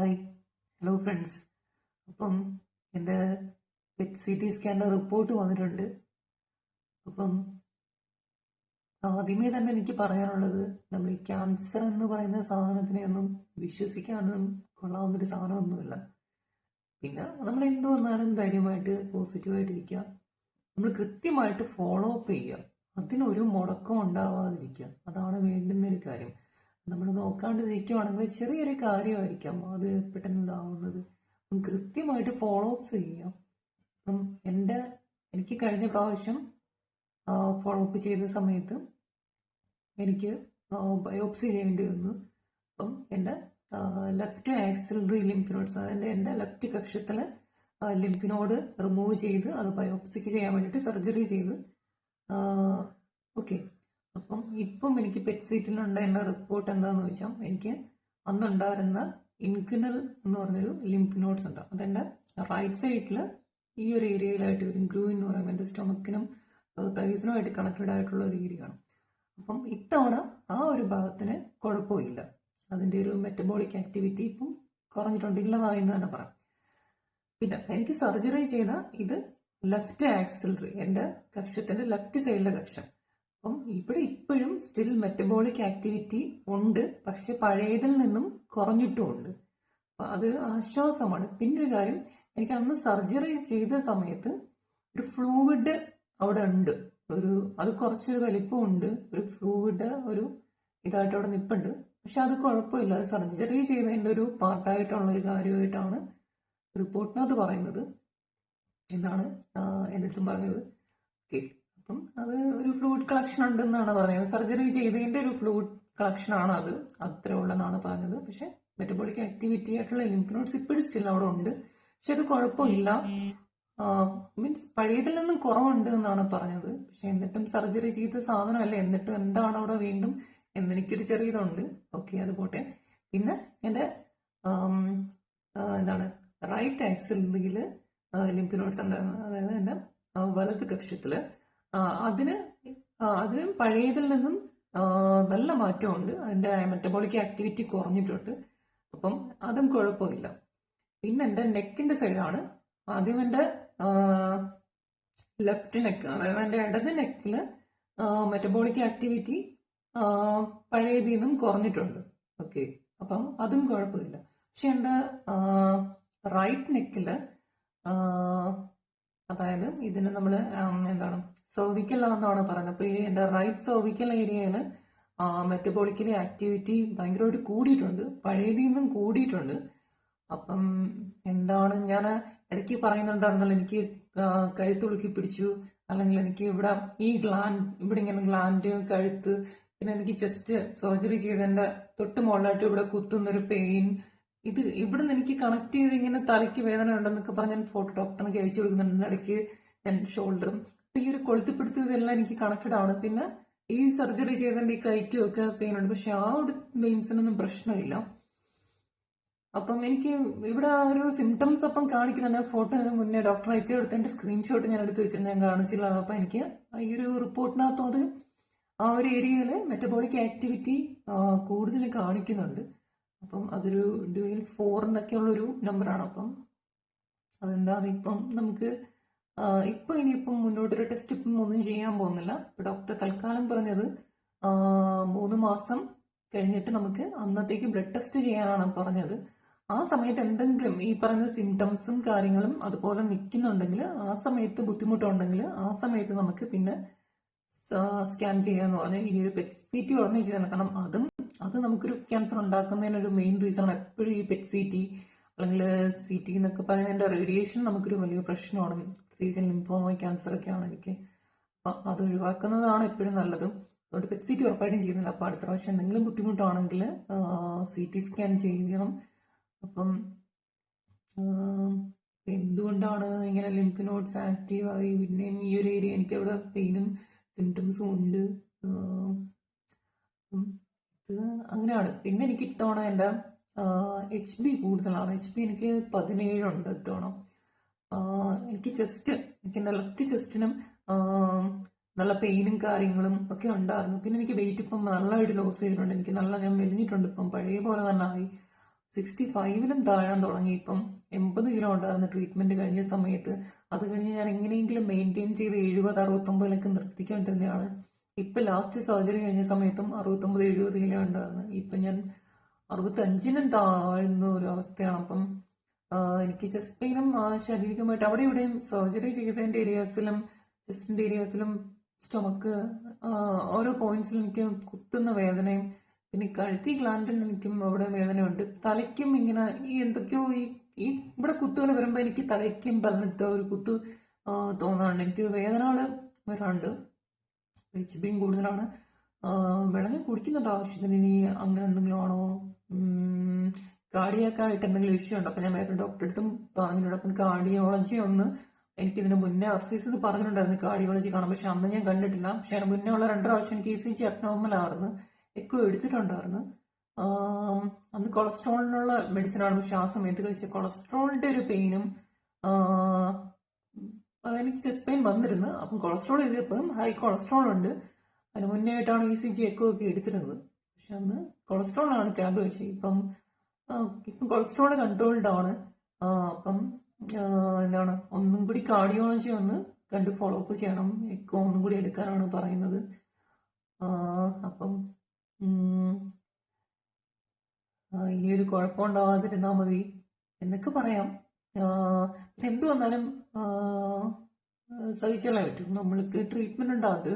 Hi hello friends അപ്പം എന്റെ PET C T സ്കാനിന്റെ റിപ്പോർട്ട് വന്നിട്ടുണ്ട്. അപ്പം ആദ്യമേ തന്നെ എനിക്ക് പറയാനുള്ളത് നമ്മൾ ഈ ക്യാൻസർ എന്ന് പറയുന്ന സാധനത്തിനെ ഒന്നും വിശ്വസിക്കാനൊന്നും കൊള്ളാവുന്ന ഒരു സാധനമൊന്നുമില്ല. പിന്നെ നമ്മൾ എന്ത് വന്നാലും ധൈര്യമായിട്ട് പോസിറ്റീവായിട്ടിരിക്കുക നമ്മൾ കൃത്യമായിട്ട് ഫോളോ അപ്പ് ചെയ്യുക. അതിനൊരു മുടക്കം ഉണ്ടാവാതിരിക്കുക. അതാണ് വേണ്ടുന്ന ഒരു കാര്യം. നമ്മൾ നോക്കാണ്ട് നിൽക്കുവാണെങ്കിൽ ചെറിയൊരു കാര്യമായിരിക്കാം അത് പെട്ടെന്ന് ഇതാവുന്നത് കൃത്യമായിട്ട് ഫോളോ അപ്പ് ചെയ്യാം. അപ്പം എന്റെ എനിക്ക് കഴിഞ്ഞ പ്രാവശ്യം ഫോളോ അപ്പ് ചെയ്ത സമയത്ത് എനിക്ക് ബയോപ്സി ചെയ്യേണ്ടി വന്നു. അപ്പം എന്റെ ലെഫ്റ്റ് ആക്സിലറി ലിംഫിനോഡ്സ് അതായത് എന്റെ ലെഫ്റ്റ് കക്ഷത്തിലെ ലിംഫിനോഡ് റിമൂവ് ചെയ്ത് അത് ബയോപ്സിക്ക് ചെയ്യാൻ വേണ്ടിയിട്ട് സർജറി ചെയ്ത്. ഓക്കെ അപ്പം ഇപ്പം എനിക്ക് പെറ്റ് സീറ്റിനുണ്ടായിരുന്ന റിപ്പോർട്ട് എന്താണെന്ന് വെച്ചാൽ എനിക്ക് അന്നുണ്ടായിരുന്ന ഇൻകിനൽ എന്ന് പറഞ്ഞൊരു ലിംഫ് നോട്ട്സ് ഉണ്ട്. അതെന്റെ റൈറ്റ് സൈഡിൽ ഈ ഒരു ഏരിയയിലായിട്ട് വരും ഗ്രൂ എന്ന് പറയുമ്പോൾ എന്റെ സ്റ്റൊമക്കിനും തൈസിനുമായിട്ട് കണക്റ്റഡ് ആയിട്ടുള്ള ഒരു ഏരിയയാണ് അപ്പം ഇത്തവണ ആ ഒരു ഭാഗത്തിന് കുഴപ്പമില്ല. അതിന്റെ ഒരു മെറ്റബോളിക് ആക്ടിവിറ്റി ഇപ്പം കുറഞ്ഞിട്ടുണ്ട് തന്നെ പറയാം. പിന്നെ എനിക്ക് സർജറി ചെയ്ത ഇത് ലെഫ്റ്റ് ആക്സിലറി എന്റെ കക്ഷത്തിന്റെ ലെഫ്റ്റ് സൈഡിലെ കക്ഷം. അപ്പം ഇവിടെ ഇപ്പോഴും സ്റ്റിൽ മെറ്റബോളിക് ആക്ടിവിറ്റി ഉണ്ട്. പക്ഷെ പഴയതിൽ നിന്നും കുറഞ്ഞിട്ടുമുണ്ട്. അത് ആശ്വാസമാണ്. പിന്നൊരു കാര്യം എനിക്ക് അന്ന് സർജറി ചെയ്ത സമയത്ത് ഒരു ഫ്ലൂയിഡ് അവിടെ ഉണ്ട്. ഒരു അത് കുറച്ചൊരു വലിപ്പമുണ്ട്. ഒരു ഫ്ലൂയിഡ് ഒരു ഇതായിട്ട് അവിടെ നിൽപ്പുണ്ട് പക്ഷെ അത് കുഴപ്പമില്ല. അത് സർജറി ചെയ്തതിന്റെ ഒരു പാർട്ടായിട്ടുള്ള ഒരു കാര്യമായിട്ടാണ് റിപ്പോർട്ടിനകത്ത് പറയുന്നത്. എന്നാണ് എന്റെ അടുത്തും പറഞ്ഞത്. ഓക്കെ. അപ്പം അത് ഒരു ഫ്ലൂയിഡ് കളക്ഷൻ ഉണ്ടെന്നാണ് പറയുന്നത്. സർജറി ചെയ്തതിന്റെ ഒരു ഫ്ലൂയിഡ് കളക്ഷൻ ആണ് അത്. അത്ര ഉള്ളതെന്നാണ് പറഞ്ഞത്. പക്ഷെ മെറ്റബോളിക് ആക്ടിവിറ്റി ആയിട്ടുള്ള ലിംഫ് ഇപ്പോഴും സ്റ്റിൽ അവിടെ ഉണ്ട്. പക്ഷെ അത് കുഴപ്പമില്ല. മീൻസ് പഴയതിൽ നിന്നും കുറവുണ്ട് എന്നാണ് പറഞ്ഞത്. പക്ഷെ എന്നിട്ടും സർജറി ചെയ്ത സാധനമല്ല. എന്നിട്ടും എന്താണ് അവിടെ വീണ്ടും എന്നെനിക്കൊരു ചെറിയതുണ്ട്. ഓക്കെ അത് പോട്ടെ. പിന്നെ എന്റെ എന്താണ് റൈറ്റ് ആക്സിൽ ലിംഫ് നോട്ട്സ് ഉണ്ടായിരുന്നു അതായത് എന്റെ വലത് കക്ഷത്തിൽ അതിന് അതിനും പഴയതിൽ നിന്നും നല്ല മാറ്റമുണ്ട്. അതിന്റെ മെറ്റബോളിക് ആക്ടിവിറ്റി കുറഞ്ഞിട്ടുണ്ട്. അപ്പം അതും കുഴപ്പമില്ല. പിന്നെ എന്റെ നെക്കിന്റെ സൈഡാണ് ആദ്യം എന്റെ ലെഫ്റ്റ് നെക്ക് അതായത് എന്റെ ഇടത് നെക്കിൽ മെറ്റബോളിക് ആക്ടിവിറ്റി പഴയതിൽ നിന്നും കുറഞ്ഞിട്ടുണ്ട്. ഓക്കെ അപ്പം അതും കുഴപ്പമില്ല. പക്ഷെ എന്റെ റൈറ്റ് നെക്കിൽ അതായത് ഇതിന് നമ്മൾ എന്താണ് സെർവിക്കൽ എന്നാണ് പറയുന്നത്. അപ്പോൾ ഈ എന്റെ റൈറ്റ് സെർവിക്കൽ ഏരിയയിൽ മെറ്റബോളിക്കിലെ ആക്ടിവിറ്റി ഭയങ്കരമായിട്ട് കൂടിയിട്ടുണ്ട്. പഴയതിൽ നിന്നും കൂടിയിട്ടുണ്ട്. അപ്പം എന്താണ് ഞാൻ ഇടയ്ക്ക് പറയുന്നുണ്ടായിരുന്നല്ലോ എനിക്ക് കഴുത്തുളുക്കി പിടിച്ചു അല്ലെങ്കിൽ എനിക്ക് ഇവിടെ ഈ ഗ്ലാൻഡ് ഇവിടെ ഇങ്ങനെ ഗ്ലാൻഡ് കഴുത്ത് പിന്നെ എനിക്ക് ചെസ്റ്റ് സർജറി ചെയ്തതിന്റെ തൊട്ട് മുകളിലായിട്ട് ഇവിടെ കുത്തുന്നൊരു പെയിൻ ഇത് ഇവിടെ നിന്ന് എനിക്ക് കണക്ട് ചെയ്ത് ഇങ്ങനെ തലയ്ക്ക് വേദന ഉണ്ടെന്നൊക്കെ പറഞ്ഞ് ഞാൻ ഫോട്ടോ ഡോക്ടറിനൊക്കെ അയച്ചു കൊടുക്കുന്നുണ്ട്. ഇടയ്ക്ക് ഞാൻ ഷോൾഡറും ഈ ഒരു കൊളുത്തിപ്പിടുത്തതെല്ലാം എനിക്ക് കണക്റ്റഡ് ആണ് പിന്നെ ഈ സർജറി ചെയ്തതിന്റെ ഈ കൈക്കും ഒക്കെ പെയിൻ ഉണ്ട് പക്ഷെ ആ ഒരു പെയിൻസിനൊന്നും പ്രശ്നമില്ല. അപ്പം എനിക്ക് ഇവിടെ ആ ഒരു സിംറ്റംസ് അപ്പം കാണിക്കുന്നുണ്ട്. ഫോട്ടോ മുന്നേ ഡോക്ടർ അയച്ചു കൊടുത്തതിന്റെ സ്ക്രീൻഷോട്ട് ഞാൻ എടുത്ത് വെച്ചിട്ട് ഞാൻ കാണിച്ചില്ല അപ്പം എനിക്ക് ഈ ഒരു റിപ്പോർട്ടിനകത്തും അത് ആ ഒരു ഏരിയയിൽ മെറ്റബോളിക് ആക്ടിവിറ്റി കൂടുതൽ കാണിക്കുന്നുണ്ട്. അപ്പം അതൊരു ഡ്യൂയിൽ ഫോർ എന്നൊക്കെയുള്ളൊരു നമ്പറാണ് അപ്പം അതെന്താണ് ഇപ്പം നമുക്ക് ഇപ്പൊ ഇനിയിപ്പം മുന്നോട്ടൊരു ടെസ്റ്റ് ഇപ്പം ഒന്നും ചെയ്യാൻ പോകുന്നില്ല. ഡോക്ടർ തൽക്കാലം പറഞ്ഞത് മൂന്ന് മാസം കഴിഞ്ഞിട്ട് നമുക്ക് അന്നത്തേക്ക് ബ്ലഡ് ടെസ്റ്റ് ചെയ്യാനാണ് പറഞ്ഞത്. ആ സമയത്ത് എന്തെങ്കിലും ഈ പറയുന്ന സിംറ്റംസും കാര്യങ്ങളും അതുപോലെ നിൽക്കുന്നുണ്ടെങ്കിൽ ആ സമയത്ത് ബുദ്ധിമുട്ടുണ്ടെങ്കിൽ ആ സമയത്ത് നമുക്ക് പിന്നെ സ്കാൻ ചെയ്യാന്ന് പറഞ്ഞാൽ ഇനി ഒരു പെറ്റ് സി ടി ഉടനെ ചെയ്യണം. കാരണം അതും അത് നമുക്കൊരു ക്യാൻസർ ഉണ്ടാക്കുന്നതിനൊരു മെയിൻ റീസൺ എപ്പോഴും ഈ പെറ്റ് സി ടി അല്ലെങ്കിൽ സി ടി എന്നൊക്കെ പറയുന്നതിന്റെ റേഡിയേഷൻ നമുക്കൊരു വലിയ പ്രശ്നമാണ്. പ്രത്യേകിച്ച് ലിംഫോമ ക്യാൻസർ ഒക്കെ ആണ് എനിക്ക്. അപ്പം അത് ഒഴിവാക്കുന്നതാണ് എപ്പോഴും നല്ലത്. അതുകൊണ്ട് പെറ്റ് സി ടി ഉറപ്പായിട്ടും ചെയ്യുന്നില്ല. അപ്പോൾ അടുത്ത പ്രാവശ്യം എന്തെങ്കിലും ബുദ്ധിമുട്ടാണെങ്കിൽ സി ടി സ്കാൻ ചെയ്യണം. അപ്പം എന്തുകൊണ്ടാണ് ഇങ്ങനെ ലിംഫ് നോട്ട്സ് ആക്റ്റീവ് ആയി? പിന്നെയും ഈ ഒരു ഏരിയ എനിക്ക് അവിടെ പെയിനും സിംറ്റംസും ഉണ്ട്. അങ്ങനെയാണ്. പിന്നെ എനിക്ക് ഇത്തവണ എന്റെ എച്ച് ബി കൂടുതലാണ്. എച്ച് ബി എനിക്ക് പതിനേഴുണ്ട് എത്തോണം എനിക്ക് ചെസ്റ്റ് എനിക്ക് എന്റെ ലെഫ്റ്റ് ചെസ്റ്റിനും നല്ല പെയിനും കാര്യങ്ങളും ഒക്കെ ഉണ്ടായിരുന്നു. പിന്നെ എനിക്ക് വെയിറ്റ് ഇപ്പം നല്ലതായിട്ട് ലോസ് ചെയ്തിട്ടുണ്ട്. എനിക്ക് നല്ല ഞാൻ മെലിഞ്ഞിട്ടുണ്ട് ഇപ്പം. പഴയ പോലെ തന്നെ ആയി. സിക്സ്റ്റി ഫൈവിലും താഴാൻ തുടങ്ങി ഇപ്പം. എൺപത് കിലോ ഉണ്ടായിരുന്ന ട്രീറ്റ്മെന്റ് കഴിഞ്ഞ സമയത്ത്. അത് കഴിഞ്ഞ് ഞാൻ എങ്ങനെയെങ്കിലും മെയിന്റെയിൻ ചെയ്ത് എഴുപത് അറുപത്തൊമ്പതിലൊക്കെ നിർത്തിക്കൊണ്ടിരുന്നതാണ്. ഇപ്പം ലാസ്റ്റ് സർജറി കഴിഞ്ഞ സമയത്തും അറുപത്തൊമ്പത് എഴുപത് കിലോ ഉണ്ടായിരുന്നു. ഇപ്പം ഞാൻ അറുപത്തഞ്ചിനും താഴ്ന്ന ഒരു അവസ്ഥയാണ്. അപ്പം എനിക്ക് ചെസ്റ്റ് പെയിനും ശാരീരികമായിട്ട് അവിടെ ഇവിടെയും സർജറി ചെയ്തതിന്റെ ഏരിയാസിലും ചെസ്റ്റിന്റെ ഏരിയാസിലും സ്റ്റൊമക്ക് ഓരോ പോയിന്റ്സിലും എനിക്ക് കുത്തുന്ന വേദനയും പിന്നെ കഴുത്തി ഗ്ലാൻഡിന് എനിക്കും അവിടെ വേദനയുണ്ട്. തലയ്ക്കും ഇങ്ങനെ ഈ എന്തൊക്കെയോ ഈ ഈ ഇവിടെ കുത്തുകൾ വരുമ്പോൾ എനിക്ക് തലയ്ക്കും പലയിടത്ത് ഒരു കുത്ത് തോന്നാറുണ്ട്. എനിക്ക് വേദനകൾ വരാറുണ്ട്. എച്ച് ബിയും കൂടുതലാണ്. വെള്ളം കുടിക്കുന്നുണ്ടോ ആവശ്യത്തിന് ഇനി അങ്ങനെ എന്തെങ്കിലും ആണോ? കാർഡിയാക്കായിട്ട് എന്തെങ്കിലും വിഷയം ഉണ്ടോ? അപ്പം ഞാൻ വേറെ ഡോക്ടറെ അടുത്തും പറഞ്ഞിട്ടുണ്ട്. അപ്പം കാർഡിയോളജി ഒന്ന് എനിക്കിതിന് മുന്നേ അർസീസ് പറഞ്ഞിട്ടുണ്ടായിരുന്നു കാർഡിയോളജി കാണാം പക്ഷെ അന്ന് ഞാൻ കണ്ടിട്ടില്ല. പക്ഷെ അതിന് മുന്നേ ഉള്ള രണ്ട് പ്രാവശ്യം എനിക്ക് ഇ സി ജി അബ്നോർമൽ ആയിരുന്നു. എക്കോ എടുത്തിട്ടുണ്ടായിരുന്നു. അന്ന് കൊളസ്ട്രോളിനുള്ള മെഡിസിനാണ് പക്ഷെ ആ സമയത്ത് കഴിച്ച കൊളസ്ട്രോളിന്റെ ഒരു പെയിനും അതെനിക്ക് ചെസ്റ്റ് പെയിൻ വന്നിരുന്നു. അപ്പം കൊളസ്ട്രോൾ ചെയ്തപ്പം ഹൈ കൊളസ്ട്രോൾ ഉണ്ട്. അതിന് മുന്നേ ആയിട്ടാണ് ഇ സി ജി എക്കോ ഒക്കെ എടുത്തിരുന്നത്. പക്ഷെ അന്ന് കൊളസ്ട്രോൾ ആണ് ടാബ് വെച്ചത്. ഇപ്പം ഇപ്പം കൊളസ്ട്രോൾ കൺട്രോൾഡ് ആണ്. അപ്പം എന്താണ് ഒന്നും കൂടി കാർഡിയോളജി ഒന്ന് കണ്ട് ഫോളോ അപ്പ് ചെയ്യണം. എക്കോ ഒന്നും കൂടി എടുക്കാനാണ് പറയുന്നത്. അപ്പം ഇനിയൊരു കുഴപ്പമുണ്ടാവാതിരുന്നാൽ മതി എന്നൊക്കെ പറയാം. എന്ത് വന്നാലും സഹിച്ചല്ലേ പറ്റും. നമ്മൾക്ക് ട്രീറ്റ്മെന്റ് ഉണ്ട്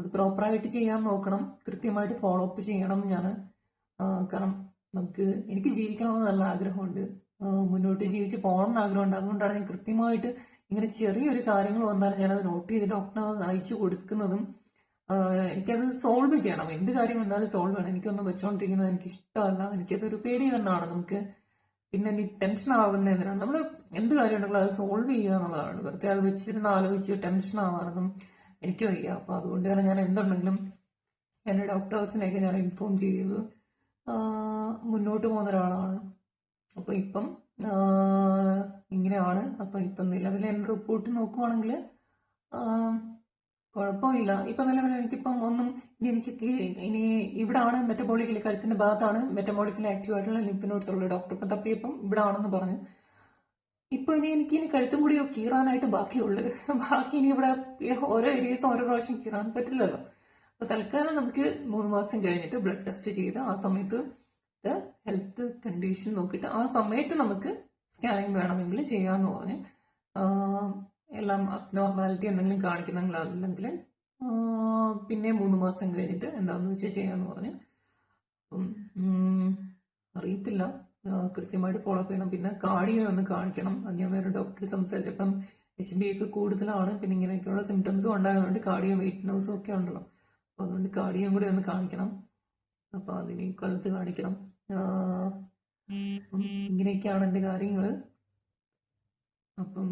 അത് പ്രോപ്പറായിട്ട് ചെയ്യാൻ നോക്കണം. കൃത്യമായിട്ട് ഫോളോ അപ്പ് ചെയ്യണം ഞാൻ കാരണം നമുക്ക് എനിക്ക് ജീവിക്കണമെന്ന് നല്ല ആഗ്രഹമുണ്ട്. മുന്നോട്ട് ജീവിച്ച് പോകണം എന്ന് ആഗ്രഹമുണ്ട്. അതുകൊണ്ടാണ് ഞാൻ കൃത്യമായിട്ട് ഇങ്ങനെ ചെറിയൊരു കാര്യങ്ങൾ വന്നാൽ അത് നോട്ട് ചെയ്ത് ഡോക്ടറിന് അയച്ചു കൊടുക്കുന്നതും എനിക്കത് സോൾവ് ചെയ്യണം. എന്ത് കാര്യം വന്നാലും സോൾവ് ചെയ്യണം. എനിക്കൊന്നും വെച്ചോണ്ടിരിക്കുന്നത് എനിക്ക് ഇഷ്ടമല്ല എനിക്കതൊരു പേടി തന്നെയാണ് നമുക്ക്. പിന്നെ എനിക്ക് ടെൻഷൻ ആവുന്ന എന്തിനാണ്? നമ്മൾ എന്ത് കാര്യം ഉണ്ടെങ്കിലും അത് സോൾവ് ചെയ്യുക എന്നുള്ളതാണ്. വെറുതെ അത് വെച്ചിരുന്ന് ആലോചിച്ച് ടെൻഷൻ ആവാനൊന്നും എനിക്ക് വയ്യ. അപ്പോൾ അതുകൊണ്ട് തന്നെ ഞാൻ എന്തുണ്ടെങ്കിലും എന്റെ ഡോക്ടേഴ്സിനെയൊക്കെ ഞാൻ ഇൻഫോം ചെയ്ത് മുന്നോട്ട് പോകുന്ന ഒരാളാണ് അപ്പൊ ഇപ്പം ഇങ്ങനെയാണ്. അപ്പൊ ഇപ്പം നിലവിലെ എന്റെ റിപ്പോർട്ട് നോക്കുവാണെങ്കിൽ കുഴപ്പമില്ല. ഇപ്പൊ നിലവിൽ എനിക്കിപ്പം ഒന്നും ഇനി എനിക്ക് ഇനി ഇവിടാണ് മെറ്റബോളിക്കൽ കഴുത്തിന്റെ ഭാഗത്താണ് മെറ്റബോളിക്കൽ ആക്റ്റീവ് ആയിട്ടുള്ള ലിംഫ് ഉള്ളത് ഡോക്ടർ ഇപ്പം തപ്പിയപ്പം ഇവിടെ ആണെന്ന് പറഞ്ഞു ഇപ്പൊ ഇനി എനിക്ക് ഇനി കഴുത്തും കൂടി കീറാനായിട്ട് ബാക്കിയുള്ളത് ബാക്കി ഇനി ഇവിടെ ഓരോ ഏരിയസും ഓരോ പ്രാവശ്യം കീറാൻ പറ്റില്ലല്ലോ. അപ്പൊ തൽക്കാലം നമുക്ക് മൂന്ന് മാസം കഴിഞ്ഞിട്ട് ബ്ലഡ് ടെസ്റ്റ് ചെയ്ത് ആ സമയത്ത് ഹെൽത്ത് കണ്ടീഷൻ നോക്കിയിട്ട് ആ സമയത്ത് നമുക്ക് സ്കാനിങ് വേണമെങ്കിൽ ചെയ്യാമെന്ന് പറഞ്ഞ്. എല്ലാം അബ്നോർമാലിറ്റി എന്തെങ്കിലും കാണിക്കുന്നെങ്കിൽ പിന്നെ മൂന്ന് മാസം കഴിഞ്ഞിട്ട് എന്താണെന്ന് വെച്ചാൽ ചെയ്യാമെന്ന് പറഞ്ഞ്. അറിയത്തില്ല. കൃത്യമായിട്ട് ഫോളോ അപ്പ് ചെയ്യണം. പിന്നെ കാർഡിയോ ഒന്ന് കാണിക്കണം. അത് ഞാൻ വേറെ ഡോക്ടറെ സംസാരിച്ചപ്പം എച്ച് ബി ഒക്കെ കൂടുതലാണ്. പിന്നെ ഇങ്ങനെയൊക്കെയുള്ള സിംറ്റംസും ഉണ്ടായതുകൊണ്ട് കാർഡിയോ വെയിറ്റ് ലോസും ഒക്കെ ഉണ്ടല്ലോ. അപ്പോൾ അതുകൊണ്ട് കാർഡിയോ കൂടി ഒന്ന് കാണിക്കണം. അപ്പോൾ അതിന് കൊല്ലത്ത് കാണിക്കണം. ഇങ്ങനെയൊക്കെയാണ് എന്റെ കാര്യങ്ങൾ അപ്പം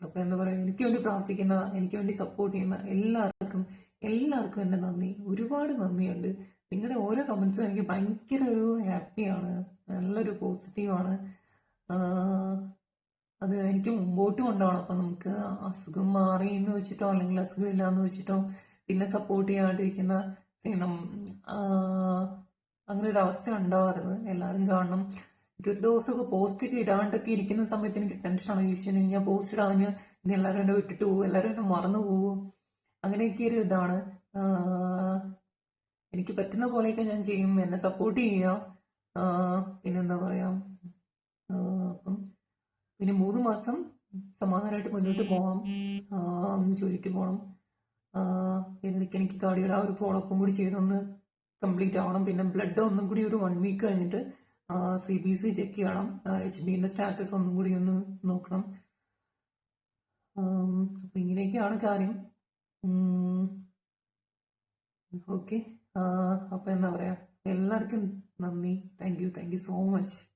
അപ്പൊ എന്താ പറയാ എനിക്ക് വേണ്ടി പ്രാർത്ഥിക്കുന്ന എനിക്ക് വേണ്ടി സപ്പോർട്ട് ചെയ്യുന്ന എല്ലാവർക്കും എല്ലാവർക്കും എന്റെ നന്ദി. ഒരുപാട് നന്ദിയുണ്ട്. നിങ്ങളുടെ ഓരോ കമൻസും എനിക്ക് ഭയങ്കര ഒരു ഹാപ്പിയാണ് നല്ലൊരു പോസിറ്റീവാണ് അത് എനിക്ക് മുമ്പോട്ട് കൊണ്ടുപോകണം. അപ്പം നമുക്ക് അസുഖം മാറി എന്ന് വെച്ചിട്ടോ അല്ലെങ്കിൽ അസുഖം ഇല്ല എന്ന് വെച്ചിട്ടോ പിന്നെ സപ്പോർട്ട് ചെയ്യാണ്ടിരിക്കുന്ന അങ്ങനെ ഒരു അവസ്ഥ ഉണ്ടാവാറുണ്ട് എല്ലാവരും കാണണം. എനിക്ക് ഒരു ദിവസമൊക്കെ പോസ്റ്റ് ഒക്കെ ഇടാണ്ടൊക്കെ ഇരിക്കുന്ന സമയത്ത് എനിക്ക് ടെൻഷനാണ് ഈശ്വരൻ ഞാൻ പോസ്റ്റ് ഇടാഞ്ഞ് ഇനി എല്ലാവരും എന്നെ വിട്ടിട്ട് പോകും. എല്ലാവരും എന്നെ മറന്നു പോകും. അങ്ങനെയൊക്കെ ഒരു ഇതാണ്. എനിക്ക് പറ്റുന്ന പോലെയൊക്കെ ഞാൻ ചെയ്യും. എന്നെ സപ്പോർട്ട് ചെയ്യുക. ആ, പിന്നെന്താ പറയാ? അപ്പം പിന്നെ മൂന്ന് മാസം സമാധാനമായിട്ട് മുന്നോട്ട് പോകാം ജോലിക്ക് പോകണം പിന്നെ എനിക്ക് കാർഡിയുടെ ആ ഒരു ഫോളോപ്പും കൂടി ചെയ്തൊന്ന് കംപ്ലീറ്റ് ആവണം. പിന്നെ ബ്ലഡ് ഒന്നും കൂടി ഒരു വൺ വീക്ക് കഴിഞ്ഞിട്ട് സി ബി സി ചെക്ക് ചെയ്യണം. എച്ച് ബിന്റെ സ്റ്റാറ്റസ് ഒന്നും കൂടി ഒന്ന് നോക്കണം. അപ്പൊ ഇങ്ങനെയൊക്കെയാണ് കാര്യം. ഓക്കെ. അപ്പൊ എന്താ പറയാ? എല്ലാവർക്കും നന്ദി. Thank you thank you so much